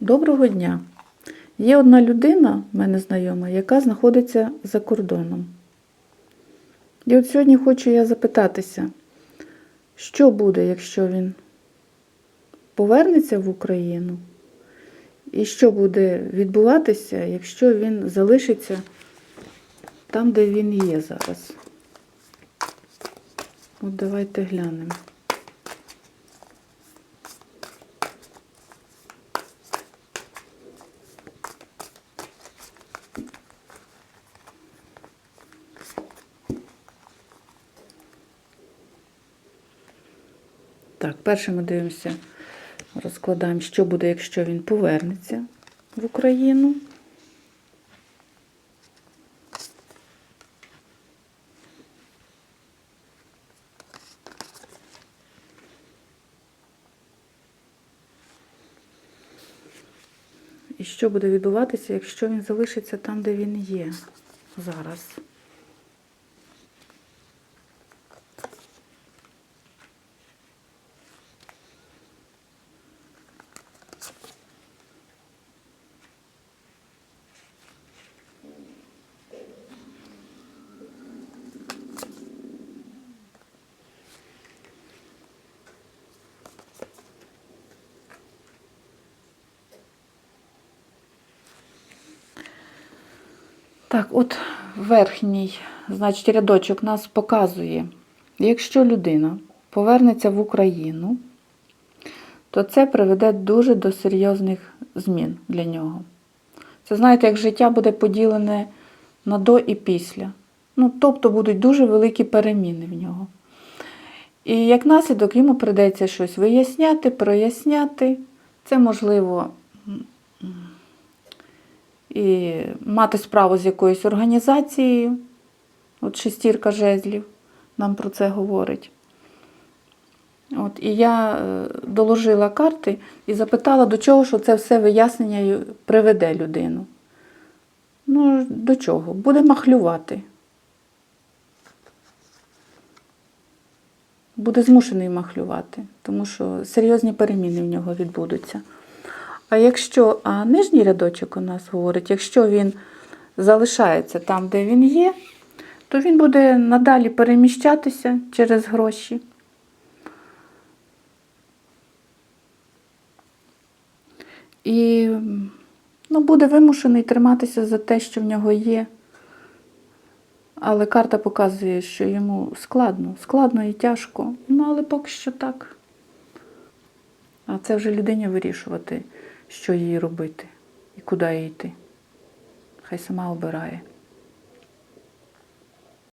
Доброго дня! Є одна людина, в мене знайома, яка знаходиться за кордоном. І от сьогодні хочу я запитатися, що буде, якщо він повернеться в Україну? І що буде відбуватися, якщо він залишиться там, де він є зараз? От давайте глянемо. Так, перше ми дивимося, розкладаємо, що буде, якщо він повернеться в Україну. І що буде відбуватися, якщо він залишиться там, де він є зараз? Так, от верхній, значить, рядочок нас показує, якщо людина повернеться в Україну, то це приведе дуже до серйозних змін для нього. Це знаєте, як життя буде поділене на до і після. Ну, тобто будуть дуже великі переміни в нього. І як наслідок йому придеться щось виясняти, проясняти. Це можливо і мати справу з якоюсь організацією. От шестірка жезлів нам про це говорить. От, і я е, доложила карти і запитала, до чого що це все вияснення приведе людину. Ну, до чого? Буде махлювати. Буде змушений махлювати, тому що серйозні переміни в нього відбудуться. А якщо а нижній рядочок у нас говорить, якщо він залишається там, де він є, то він буде надалі переміщатися через гроші. І ну, буде вимушений триматися за те, що в нього є. Але карта показує, що йому складно, складно і тяжко. Ну, але поки що так. А це вже людині вирішувати, що їй робити і куди їй йти. Хай сама обирає.